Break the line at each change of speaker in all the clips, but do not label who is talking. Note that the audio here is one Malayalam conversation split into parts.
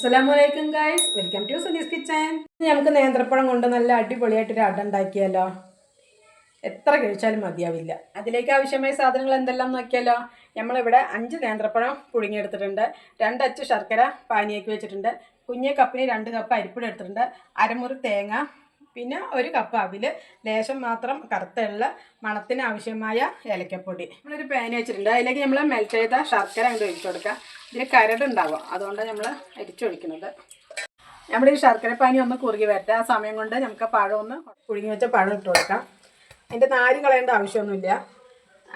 അസ്സലാമലൈക്കും guys welcome to Suni's kitchen നമുക്ക് നേന്ത്രപ്പഴം കൊണ്ട് നല്ല അടിപൊളിയായിട്ടൊരു അട ഉണ്ടാക്കിയാലോ? എത്ര കഴിച്ചാലും മതിയാവില്ല. അതിലേക്ക് ആവശ്യമായ സാധനങ്ങൾ എന്തെല്ലാം നോക്കിയാലോ? നമ്മളിവിടെ അഞ്ച് നേന്ത്രപ്പഴം പുഴുങ്ങിയെടുത്തിട്ടുണ്ട്. രണ്ടച്ച് ശർക്കര പാനിയാക്കി വെച്ചിട്ടുണ്ട്. കുഞ്ഞേ കപ്പിന് രണ്ട് കപ്പ് അരിപ്പൊടി എടുത്തിട്ടുണ്ട്. അരമുറി തേങ്ങ പിന്നെ ഒരു കപ്പ് അവിൽ ലേശം മാത്രം കറുത്തുള്ള മണത്തിന് ആവശ്യമായ ഏലക്കപ്പൊടി. നമ്മളൊരു പാൻ വെച്ചിട്ടുണ്ട്. അതിലേക്ക് നമ്മൾ മെൽറ്റ് ചെയ്ത ശർക്കര അങ്ങോട്ട് ഒഴിച്ചു കൊടുക്കുക ഇതിൽ കരടുണ്ടാവും അതുകൊണ്ടാണ് നമ്മൾ അരിച്ചൊഴിക്കുന്നത്. നമ്മുടെ ഈ ശർക്കര പാനി ഒന്ന് കുറുകി വരട്ടെ. ആ സമയം കൊണ്ട് നമുക്ക് പഴം ഒന്ന് പുഴുങ്ങി വെച്ച പഴം ഇട്ട് കൊടുക്കാം. അതിന്റെ നാര് കളയേണ്ട ആവശ്യമൊന്നുമില്ല.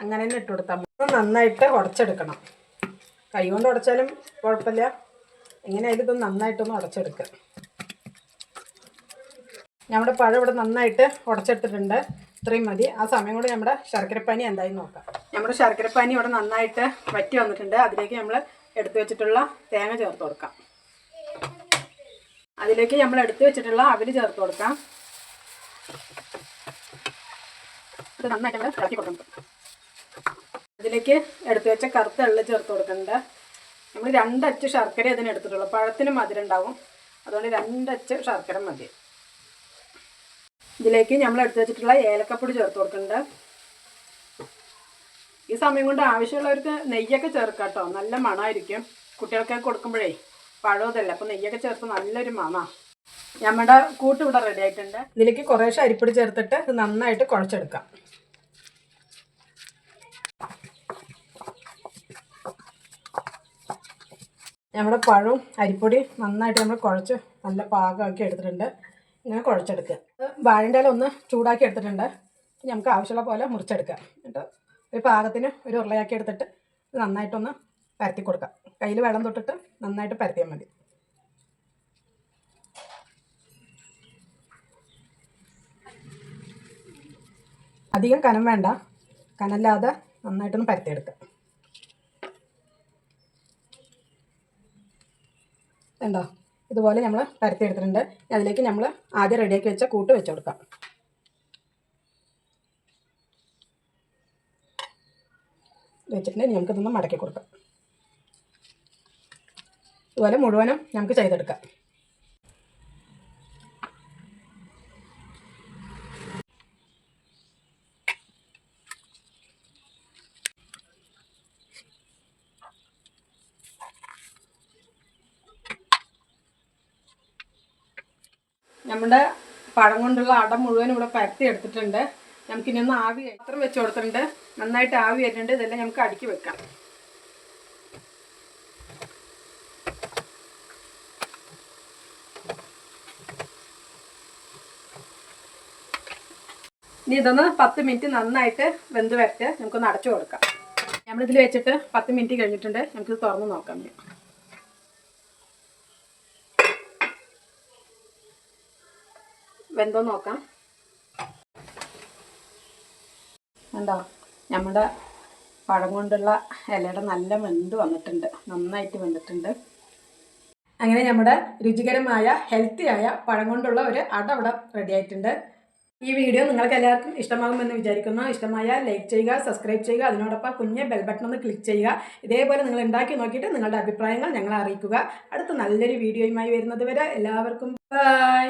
അങ്ങനെ തന്നെ ഇട്ട് കൊടുത്താൽ മതി. നന്നായിട്ട് ഉടച്ചെടുക്കണം. കൈ കൊണ്ട് ഉടച്ചാലും കുഴപ്പമില്ല. എങ്ങനെയായാലും ഇത് നന്നായിട്ടൊന്ന് ഉടച്ചെടുക്കുക നമ്മുടെ പഴം ഇവിടെ നന്നായിട്ട് ഉടച്ചെടുത്തിട്ടുണ്ട്. ഇത്രയും മതി. ആ സമയം കൊണ്ട് നമ്മുടെ ശർക്കരപ്പാനി എന്തായി നോക്കാം. നമ്മുടെ ശർക്കരപ്പാനി ഇവിടെ നന്നായിട്ട് വറ്റി വന്നിട്ടുണ്ട്. അതിലേക്ക് നമ്മൾ എടുത്തു വെച്ചിട്ടുള്ള തേങ്ങ ചേർത്ത് കൊടുക്കാം. അതിലേക്ക് നമ്മൾ എടുത്തു വെച്ചിട്ടുള്ള അവിൽ ചേർത്ത് കൊടുക്കാം. ഇത് നന്നായിട്ട് നമ്മൾ ഇളക്കി കൊടുക്കണം. അതിലേക്ക് എടുത്തു വെച്ച കറുത്ത എള്ള ചേർത്ത് കൊടുക്കുന്നുണ്ട്. നമ്മൾ രണ്ടച്ച് ശർക്കര അതിന് എടുത്തിട്ടുള്ളൂ. പഴത്തിന് മധുരം ഉണ്ടാവും. അതുകൊണ്ട് രണ്ടച്ച് ശർക്കര മതി. ഇതിലേക്ക് നമ്മൾ എടുത്തു വെച്ചിട്ടുള്ള ഏലക്കപ്പൊടി ചേർത്ത് കൊടുക്കുന്നുണ്ട്. ഈ സമയം കൊണ്ട് ആവശ്യമുള്ളവർക്ക് നെയ്യൊക്കെ ചേർക്കാം കേട്ടോ. നല്ല മണമായിരിക്കും കുട്ടികൾക്കൊക്കെ കൊടുക്കുമ്പോഴേ പഴവതല്ല. അപ്പോൾ നെയ്യൊക്കെ ചേർത്ത് നല്ലൊരു മണമാണ് നമ്മുടെ കൂട്ട് ഇവിടെ റെഡി ആയിട്ടുണ്ട്. ഇതിലേക്ക് കുറേശ്ശെ അരിപ്പൊടി ചേർത്തിട്ട് ഇത് നന്നായിട്ട് കുഴച്ചെടുക്കാം. നമ്മുടെ പഴവും അരിപ്പൊടി നന്നായിട്ട് നമ്മൾ കുഴച്ച് നല്ല പാകമാക്കി എടുത്തിട്ടുണ്ട്. ഇങ്ങനെ കുഴച്ചെടുക്കുക. വാഴന്റെ ഒന്ന് ചൂടാക്കി എടുത്തിട്ടുണ്ട്. നമുക്ക് ആവശ്യമുള്ള പോലെ മുറിച്ചെടുക്കാം. എന്നിട്ട് ഒരു പാകത്തിന് ഒരു ഉരുളയാക്കി എടുത്തിട്ട് നന്നായിട്ടൊന്ന് പരത്തി കൊടുക്കാം. കയ്യിൽ വെള്ളം തൊട്ടിട്ട് നന്നായിട്ട് പരത്തിയാൽ മതി. അധികം കനം വേണ്ട. കനല്ലാതെ നന്നായിട്ടൊന്ന് പരത്തിയെടുക്കാം. ഉണ്ടോ ഇതുപോലെ നമ്മൾ പരത്തിയെടുത്തിട്ടുണ്ട്. അതിലേക്ക് നമ്മൾ ആദ്യം റെഡിയാക്കി വെച്ച കൂട്ട് വെച്ച് കൊടുക്കാം. വെച്ചിട്ടുണ്ടെങ്കിൽ നമുക്ക് ഇതൊന്ന് മടക്കി കൊടുക്കാം. ഇതുപോലെ മുഴുവനും നമുക്ക് ചെയ്തെടുക്കാം. നമ്മുടെ പഴം കൊണ്ടുള്ള അട മുഴുവൻ ഇവിടെ പരത്തി എടുത്തിട്ടുണ്ട്. നമുക്കിനി ഒന്ന് ആവി പാത്രം വെച്ച് കൊടുത്തിട്ടുണ്ട്. നന്നായിട്ട് ആവി വരുന്നുണ്ട് ഇതെല്ലാം നമുക്ക് അടുക്കി വെക്കാം. ഇനി ഇതൊന്ന് പത്ത് മിനിറ്റ് നന്നായിട്ട് വെന്ത് വരട്ട്. നമുക്കൊന്ന് അടച്ചു കൊടുക്കാം. നമ്മളിതിൽ വെച്ചിട്ട് പത്ത് മിനിറ്റ് കഴിഞ്ഞിട്ടുണ്ട്. നമുക്കിത് തുറന്ന് നോക്കാം. വെന്തോ നോക്കാം. ഉണ്ടോ നമ്മുടെ പഴം കൊണ്ടുള്ള ഇലയുടെ നല്ല വെന്ത് വന്നിട്ടുണ്ട്. നന്നായിട്ട് വെന്തിട്ടുണ്ട്. അങ്ങനെ നമ്മുടെ രുചികരമായ ഹെൽത്തിയായ പഴം കൊണ്ടുള്ള ഒരു അട ഇവിടെ റെഡി ആയിട്ടുണ്ട്. ഈ വീഡിയോ നിങ്ങൾക്ക് എല്ലാവർക്കും ഇഷ്ടമാകുമെന്ന് വിചാരിക്കുന്നു. ഇഷ്ടമായ ലൈക്ക് ചെയ്യുക സബ്സ്ക്രൈബ് ചെയ്യുക അതിനോടൊപ്പം കുഞ്ഞ് ബെൽ ബട്ടൺ ഒന്ന് ക്ലിക്ക് ചെയ്യുക. ഇതേപോലെ നിങ്ങൾ ഉണ്ടാക്കി നോക്കിയിട്ട് നിങ്ങളുടെ അഭിപ്രായങ്ങൾ ഞങ്ങളെ അറിയിക്കുക. അടുത്ത നല്ലൊരു വീഡിയോയുമായി വരുന്നത് വരെ എല്ലാവർക്കും ബൈ